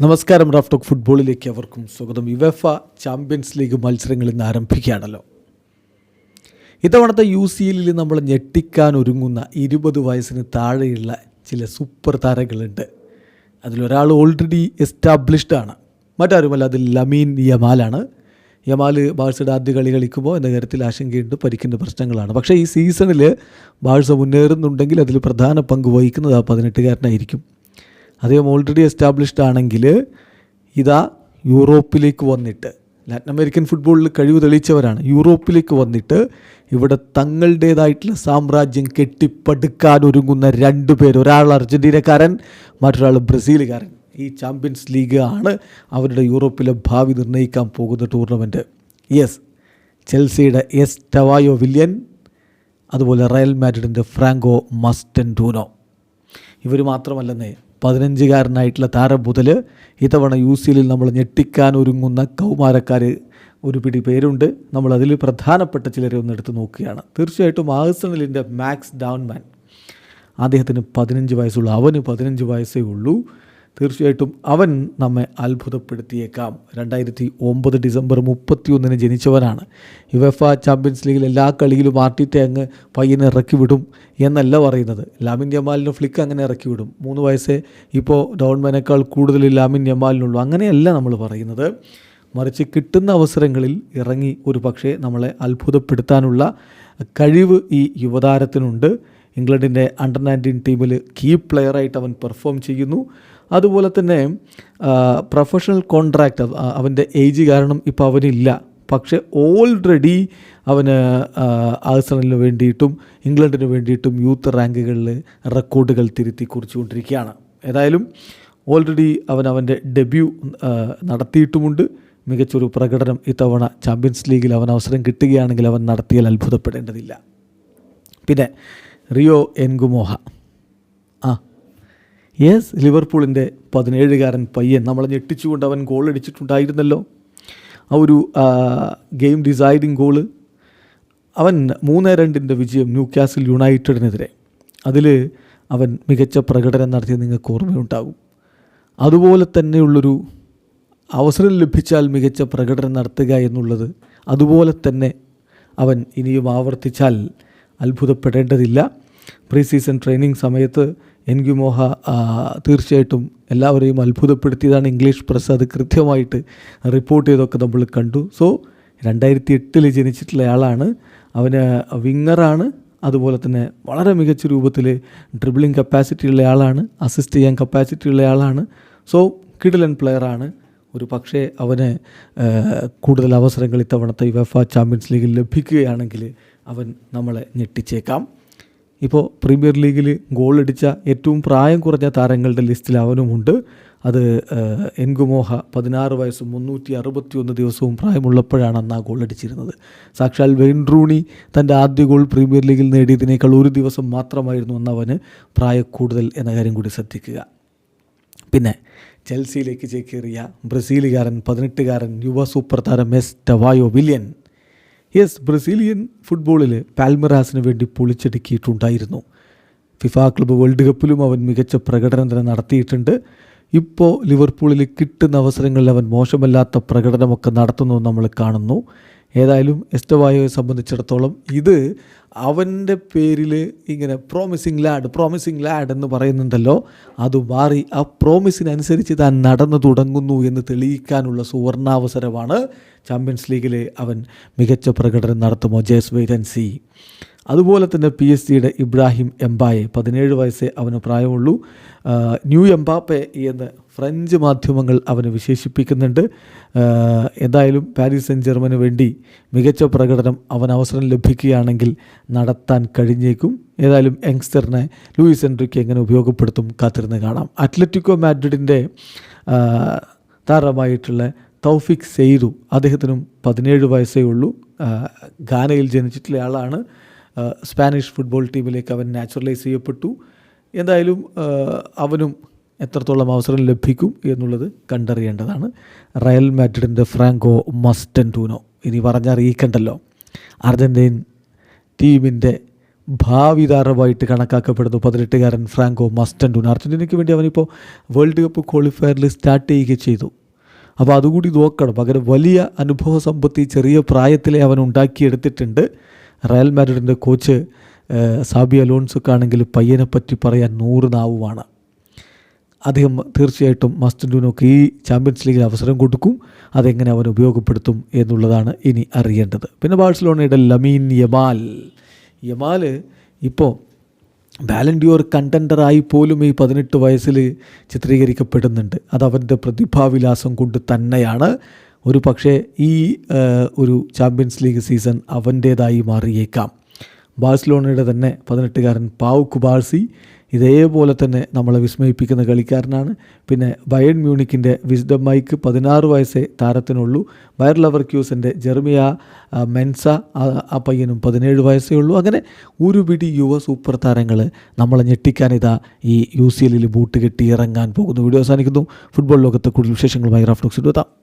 നമസ്കാരം Raf talk ഫുട്ബോളിലേക്ക് അവർക്കും സ്വാഗതം. യുവെഫ ചാമ്പ്യൻസ് ലീഗ് മത്സരങ്ങൾ ഇന്ന് ആരംഭിക്കുകയാണല്ലോ. ഇത്തവണത്തെ യു സി എല്ലിൽ നമ്മൾ ഞെട്ടിക്കാൻ ഒരുങ്ങുന്ന ഇരുപത് വയസ്സിന് താഴെയുള്ള ചില സൂപ്പർ താരങ്ങളുണ്ട്. അതിലൊരാൾ ഓൾറെഡി എസ്റ്റാബ്ലിഷ്ഡ് ആണ്. മറ്റാരുമല്ല അതിൽ ലമീൻ യമാലാണ് യമാൽ ബാഴ്സയുടെ ആദ്യ കളി കളിക്കുമ്പോൾ എന്ന കാര്യത്തിൽ ആശങ്കയുണ്ട് പരിക്കിന്റെ പ്രശ്നങ്ങളാണ്. പക്ഷേ ഈ സീസണിൽ ബാഴ്സ മുന്നേറുന്നുണ്ടെങ്കിൽ അതിൽ പ്രധാന പങ്ക് വഹിക്കുന്നത് ആ പതിനെട്ടുകാരനായിരിക്കും. അദ്ദേഹം ഓൾറെഡി എസ്റ്റാബ്ലിഷ്ഡ് ആണെങ്കിൽ ഇതാ യൂറോപ്പിലേക്ക് വന്നിട്ട് ലാറ്റിൻ അമേരിക്കൻ ഫുട്ബോളിൽ കഴിവ് തെളിയിച്ചവരാണ്. യൂറോപ്പിലേക്ക് വന്നിട്ട് ഇവിടെ തങ്ങളുടേതായിട്ടുള്ള സാമ്രാജ്യം കെട്ടിപ്പടുക്കാൻ ഒരുങ്ങുന്ന രണ്ട് പേര്. ഒരാൾ അർജന്റീനക്കാരൻ മറ്റൊരാൾ ബ്രസീലുകാരൻ. ഈ ചാമ്പ്യൻസ് ലീഗ് ആണ് അവരുടെ യൂറോപ്പിലെ ഭാവി നിർണയിക്കാൻ പോകുന്ന ടൂർണമെന്റ് യെസ് ചെൽസിയുടെ എസ് ടവായോ വില്യൻ അതുപോലെ റയൽ മാഡ്രിഡിന്റെ ഫ്രാങ്കോ മസ്റ്റൻ ടൂനോ ഇവർ മാത്രമല്ലെന്നേ പതിനഞ്ചുകാരനായിട്ടുള്ള താരം മുതൽ ഇത്തവണ യു സി എല്ലിൽ നമ്മൾ ഞെട്ടിക്കാൻ ഒരുങ്ങുന്ന കൗമാരക്കാർ ഒരു പിടി പേരുണ്ട്. നമ്മളതിൽ പ്രധാനപ്പെട്ട ചിലരെ ഒന്ന് എടുത്ത് നോക്കുകയാണ്. തീർച്ചയായിട്ടും ആഴ്സണലിന്റെ മാക്സ് ഡൗൺമാൻ. അദ്ദേഹത്തിന് പതിനഞ്ച് വയസ്സുള്ളൂ. അവന് പതിനഞ്ച് വയസ്സേ ഉള്ളൂ. തീർച്ചയായിട്ടും അവൻ നമ്മെ അത്ഭുതപ്പെടുത്തിയേക്കാം. രണ്ടായിരത്തി ഒമ്പത് ഡിസംബർ മുപ്പത്തിയൊന്നിന് ജനിച്ചവനാണ്. യുവഫ ചാമ്പ്യൻസ് ലീഗിൽ എല്ലാ കളിയിലും ആർട്ടിറ്റെ അങ്ങ് പയ്യനെ ഇറക്കി വിടും എന്നല്ല പറയുന്നത്. ലാമിൻ യമാലിന് ഫ്ലിക്ക് അങ്ങനെ ഇറക്കി വിടും മൂന്ന് വയസ്സേ ഇപ്പോൾ ഡൗൺമാനേക്കാൾ കൂടുതൽ ലാമിൻ ജമാലിനുള്ളൂ അങ്ങനെയല്ല നമ്മൾ പറയുന്നത്. മറിച്ച് കിട്ടുന്ന അവസരങ്ങളിൽ ഇറങ്ങി ഒരു പക്ഷേ നമ്മളെ അത്ഭുതപ്പെടുത്താനുള്ള കഴിവ് ഈ യുവതാരത്തിനുണ്ട്. ഇംഗ്ലണ്ടിന്റെ അണ്ടർ നയന്റീൻ ടീമിൽ കീ പ്ലെയറായിട്ട് അവൻ പെർഫോം ചെയ്യുന്നു. അതുപോലെ തന്നെ പ്രൊഫഷണൽ കോൺട്രാക്റ്റ് അവന്റെ ഏജ് കാരണം ഇപ്പോൾ അവനില്ല. പക്ഷേ ഓൾറെഡി അവന് ആഴ്സണലിന് വേണ്ടിയിട്ടും ഇംഗ്ലണ്ടിന് വേണ്ടിയിട്ടും യൂത്ത് റാങ്കുകളിൽ റെക്കോർഡുകൾ തിരുത്തി കുറിച്ചുകൊണ്ടിരിക്കുകയാണ് ഏതായാലും ഓൾറെഡി അവൻ അവന്റെ ഡെബ്യൂ നടത്തിയിട്ടുമുണ്ട്. മികച്ചൊരു പ്രകടനം ഇത്തവണ ചാമ്പ്യൻസ് ലീഗിൽ അവൻ അവസരം കിട്ടുകയാണെങ്കിൽ അവൻ നടത്തിയാൽ അത്ഭുതപ്പെടേണ്ടതില്ല. പിന്നെ റിയോ എൻഗുമോഹ. ആ. യെസ് ലിവർപൂളിന്റെ പതിനേഴുകാരൻ പയ്യൻ നമ്മളെ ഞെട്ടിച്ചുകൊണ്ട് അവൻ ഗോൾ അടിച്ചിട്ടുണ്ടായിരുന്നല്ലോ. ആ ഒരു ഗെയിം ഡിസൈഡിങ് ഗോൾ അവൻ മൂന്ന് രണ്ടിന്റെ വിജയം ന്യൂ കാസിൽ യുണൈറ്റഡിനെതിരെ അതിൽ അവൻ മികച്ച പ്രകടനം നടത്തിയത് നിങ്ങൾക്ക് ഓർമ്മയുണ്ടാകും അതുപോലെ തന്നെയുള്ളൊരു അവസരം ലഭിച്ചാൽ മികച്ച പ്രകടനം നടത്തുക എന്നുള്ളത് അതുപോലെ തന്നെ അവൻ ഇനിയും ആവർത്തിച്ചാൽ അത്ഭുതപ്പെടേണ്ടതില്ല. പ്രീ സീസൺ ട്രെയിനിങ് സമയത്ത് എൻഗുമോഹ തീർച്ചയായിട്ടും എല്ലാവരെയും അത്ഭുതപ്പെടുത്തിയതാണ് ഇംഗ്ലീഷ് പ്രസ് അത് കൃത്യമായിട്ട് റിപ്പോർട്ട് ചെയ്തൊക്കെ നമ്മൾ കണ്ടു. സോ രണ്ടായിരത്തി എട്ടിൽ ജനിച്ചിട്ടുള്ള ആളാണ്. അവന് വിങ്ങറാണ് അതുപോലെ തന്നെ വളരെ മികച്ച രൂപത്തിൽ ഡ്രിബിളിംഗ് കപ്പാസിറ്റി ഉള്ള ആളാണ്. അസിസ്റ്റ് ചെയ്യാൻ കപ്പാസിറ്റി ഉള്ള ആളാണ്. സോ കിഡിലൻ പ്ലെയറാണ് ഒരു പക്ഷേ അവന് കൂടുതൽ അവസരങ്ങൾ ഇത്തവണത്തെ യുവഫ ചാമ്പ്യൻസ് ലീഗിൽ ലഭിക്കുകയാണെങ്കിൽ അവൻ നമ്മളെ ഞെട്ടിച്ചേക്കാം. ഇപ്പോൾ പ്രീമിയർ ലീഗിൽ ഗോൾ അടിച്ച ഏറ്റവും പ്രായം കുറഞ്ഞ താരങ്ങളുടെ ലിസ്റ്റിൽ അവനുമുണ്ട് അത് എൻഗുമോഹ പതിനാറ് വയസ്സും മുന്നൂറ്റി അറുപത്തി ഒന്ന് ദിവസവും പ്രായമുള്ളപ്പോഴാണ് അന്ന് ആ ഗോൾ അടിച്ചിരുന്നത്. സാക്ഷാൽ വെയിൻ റൂണി തന്റെ ആദ്യ ഗോൾ പ്രീമിയർ ലീഗിൽ നേടിയതിനേക്കാൾ ഒരു ദിവസം മാത്രമായിരുന്നു അന്ന് അവന് പ്രായക്കൂടുതൽ എന്ന കാര്യം കൂടി ശ്രദ്ധിക്കുക. പിന്നെ ചെൽസിയിലേക്ക് ചേക്കേറിയ ബ്രസീലുകാരൻ പതിനെട്ടുകാരൻ യുവ സൂപ്പർ താരം Estevao Willian yes Brazilian ഫുട്ബോളിൽ പാൽമറാസിന് വേണ്ടി പൊളിച്ചടുക്കിയിട്ടുണ്ടായിരുന്നു. ഫിഫ ക്ലബ്ബ് വേൾഡ് കപ്പിലും അവൻ മികച്ച പ്രകടനം തന്നെ നടത്തിയിട്ടുണ്ട്. ഇപ്പോൾ ലിവർപൂളിൽ കിട്ടുന്ന അവസരങ്ങളിൽ അവൻ മോശമല്ലാത്ത പ്രകടനമൊക്കെ നടത്തുന്നു നമ്മൾ കാണുന്നു. ഏതായാലും എസ്റ്റവായോയെ സംബന്ധിച്ചിടത്തോളം ഇത് അവന്റെ പേരിൽ ഇങ്ങനെ പ്രോമിസിങ് ലാഡ് പ്രോമിസിങ് ലാഡ് എന്ന് പറയുന്നുണ്ടല്ലോ. അത് മാറി ആ പ്രോമിസിനനുസരിച്ച് താൻ നടന്നു തുടങ്ങുന്നു എന്ന് തെളിയിക്കാനുള്ള സുവർണാവസരമാണ് ചാമ്പ്യൻസ് ലീഗിൽ അവൻ മികച്ച പ്രകടനം നടത്തുമോ ജേസ് വെയിറ്റ് അതുപോലെ തന്നെ പി എസ് സിയുടെ ഇബ്രാഹിം എംബായെ പതിനേഴ് വയസ്സേ അവന് പ്രായമുള്ളൂ. ന്യൂ എംബാപ്പെ എന്ന് ഫ്രഞ്ച് മാധ്യമങ്ങൾ അവന് വിശേഷിപ്പിക്കുന്നുണ്ട്. എന്തായാലും പാരീസ് സെൻ ജർമ്മന് വേണ്ടി മികച്ച പ്രകടനം അവൻ അവസരം ലഭിക്കുകയാണെങ്കിൽ നടത്താൻ കഴിഞ്ഞേക്കും. ഏതായാലും യങ്സ്റ്ററിനെ ലൂയിസ് എൻട്രിക്ക് എങ്ങനെ ഉപയോഗപ്പെടുത്തും കാത്തിരുന്ന് കാണാം. അത്ലറ്റിക്കോ മാഡ്രിഡിന്റെ താരമായിട്ടുള്ള തൗഫിക് സെയ്തു അദ്ദേഹത്തിനും പതിനേഴ് വയസ്സേ ഉള്ളൂ. ഗാനയിൽ ജനിച്ചിട്ടുള്ള ആളാണ്. സ്പാനിഷ് ഫുട്ബോൾ ടീമിലേക്ക് അവൻ നാച്ചുറലൈസ് ചെയ്യപ്പെട്ടു. എന്തായാലും അവനും എത്രത്തോളം അവസരം ലഭിക്കും എന്നുള്ളത് കണ്ടറിയേണ്ടതാണ്. റയൽ മാഡ്രിഡിന്റെ ഫ്രാങ്കോ മസ്റ്റന്റൂനോ. ഇനി പറഞ്ഞറിയിക്കണ്ടല്ലോ. അർജന്റീൻ ടീമിന്റെ ഭാവി താരമായിട്ട് കണക്കാക്കപ്പെടുന്നു പതിനെട്ടുകാരൻ ഫ്രാങ്കോ മസ്റ്റൻഡൂൺ അർജന്റീനയ്ക്ക് വേണ്ടി അവനിപ്പോൾ വേൾഡ് കപ്പ് ക്വാളിഫയറിൽ സ്റ്റാർട്ട് ചെയ്യുക ചെയ്തു. അപ്പോൾ അതുകൂടി നോക്കണം. പകരം വലിയ അനുഭവ സമ്പത്തി ചെറിയ പ്രായത്തിലെ അവൻ ഉണ്ടാക്കിയെടുത്തിട്ടുണ്ട്. റയൽ മാഡ്രിഡിന്റെ കോച്ച് സാബി അലോൺസൊക്കെ പയ്യനെ പറ്റി പറയാൻ നൂറ് നാവുമാണ്. അദ്ദേഹം തീർച്ചയായിട്ടും മസ്റ്റൻഡൂനൊക്കെ ഈ ചാമ്പ്യൻസ് ലീഗിൽ അവസരം കൊടുക്കും. അതെങ്ങനെ അവൻ ഉപയോഗപ്പെടുത്തും എന്നുള്ളതാണ് ഇനി അറിയേണ്ടത്. പിന്നെ ബാഴ്സലോണയുടെ ലമീൻ യമാൽ. യമാൽ ഇപ്പോൾ ബാലൻഡിയോർ കണ്ടൻഡറായി പോലും ഈ പതിനെട്ട് വയസ്സിൽ ചിത്രീകരിക്കപ്പെടുന്നുണ്ട്. അത് അവന്റെ പ്രതിഭാവിലാസം കൊണ്ട് തന്നെയാണ്. ഒരു പക്ഷേ ഈ ഒരു ചാമ്പ്യൻസ് ലീഗ് സീസൺ അവന്റേതായി മാറിയേക്കാം. ബാഴ്സലോണയുടെ തന്നെ പതിനെട്ടുകാരൻ പാവ് കുബാഴ്സി ഇതേപോലെ തന്നെ നമ്മളെ വിസ്മയിപ്പിക്കുന്ന കളിക്കാരനാണ്. പിന്നെ ബയൺ മ്യൂണിക്കിന്റെ വിസ്ഡം മൈക്ക് പതിനാറ് വയസ്സേ താരത്തിനുള്ളൂ. ബയർ ലവർ ക്യൂസിന്റെ ജെർമിയ മെൻസ ആ- പയ്യനും പതിനേഴ് വയസ്സേ ഉള്ളൂ. അങ്ങനെ ഒരു പിടി യുവ സൂപ്പർ താരങ്ങൾ നമ്മളെ ഞെട്ടിക്കാനിതാ ഈ യു സി എല്ലിൽ ബൂട്ട് കെട്ടി ഇറങ്ങാൻ പോകുന്നു. വീഡിയോ അവസാനിക്കുന്നു. ഫുട്ബോൾ ലോകത്തെ കൂടുതൽ വിശേഷങ്ങളുമായി റാഫ്ലോക്സ് എത്താം.